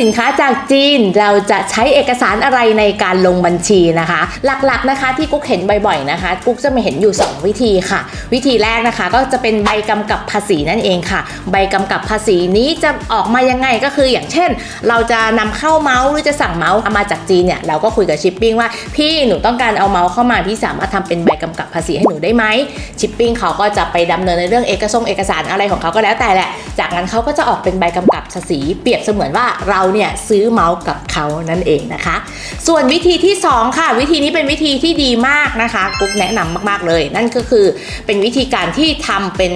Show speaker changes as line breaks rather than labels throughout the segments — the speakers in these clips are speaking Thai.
สินค้าจากจีน เราจะใช้เอกสารอะไรในการลงบัญชีนะคะ หลักๆนะคะที่กุ๊กเห็นบ่อยๆนะคะ กุ๊กจะมาเห็นอยู่ 2 วิธีค่ะ วิธีแรกนะคะก็จะเป็นใบกำกับภาษีนั่นเองค่ะ ใบกำกับภาษีนี้จะออกมายังไงก็คืออย่างเช่น เราจะนำเข้าเมาส์หรือจะสั่งเมาส์มาจากจีนเนี่ยเราก็คุยกับชิปปิ้งว่าพี่หนูต้องการเอาเมาส์เข้ามาพี่สามารถทำเป็นใบกำกับภาษีให้หนูได้ไหมชิปปิ้งเขาก็จะไปดำเนินในเรื่องเอกสงเอกสารอะไรของเขาก็แล้วแต่แหละ จากนั้นเขาก็จะออกเป็นใบกำกับภาษีเปรียบเสมือนว่าเราเนี่ยซื้อเมาส์กับเขานั่นเองนะคะ ส่วนวิธีที่ 2 ค่ะ วิธีนี้เป็นวิธีที่ดีมากนะคะกุ๊กแนะนำมากๆเลย นั่นก็คือเป็นวิธีการที่ทำเป็น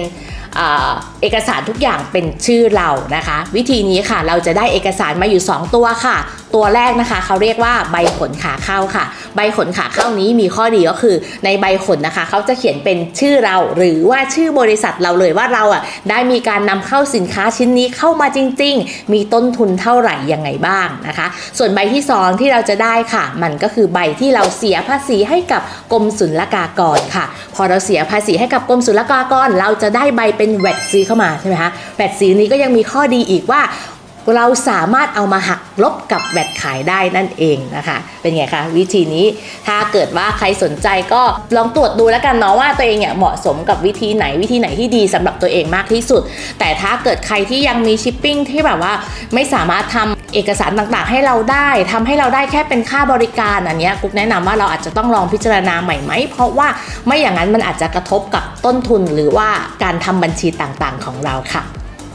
เอ่อเอกสารทุกอย่างเป็นชื่อเรานะคะ วิธีนี้ค่ะเราจะได้เอกสารมาอยู่ 2 ตัวค่ะ ตัวแรกนะคะเขาเรียกว่าใบขนขาเข้าค่ะ ใบขนขาเข้านี้มีข้อดีก็คือ ในใบขนนะคะเขาจะเขียนเป็นชื่อเราหรือว่าชื่อบริษัทเราเลยว่าเราอะได้มีการนำเข้าสินค้าชิ้นนี้เข้ามาจริง ๆ มีต้นทุนเท่าไหร่ยังไงบ้างนะคะ ส่วนใบที่สองที่เราจะได้ค่ะ มันก็คือใบที่เราเสียภาษีให้กับกรมศุลกากรค่ะ พอเราเสียภาษีให้กับกรมศุลกากร เราจะได้ใบเป็นแวดซีเข้ามาใช่ไหมคะแวดซีนี้ก็ยังมีข้อดีอีกว่า เราสามารถเอามาหักลบกับแวดขายได้นั่นเองนะคะ เป็นไงคะวิธีนี้ถ้าเกิดว่าใครสนใจก็ลองตรวจดูแล้วกันเนาะว่าตัวเองเนี่ยเหมาะสมกับวิธีไหนวิธีไหนที่ดีสำหรับตัวเองมากที่สุด แต่ถ้าเกิดใครที่ยังมีชิปปิ้งที่แบบว่าไม่สามารถทำเอกสารต่างๆ ให้เราได้ทำให้เราได้แค่เป็นค่าบริการอันนี้กุ๊กแนะนำว่าเราอาจจะต้องลองพิจารณาใหม่ไหมเพราะว่าไม่อย่างนั้นมันอาจจะกระทบกับต้นทุนหรือว่าการทำบัญชีต่างๆ ของเราค่ะ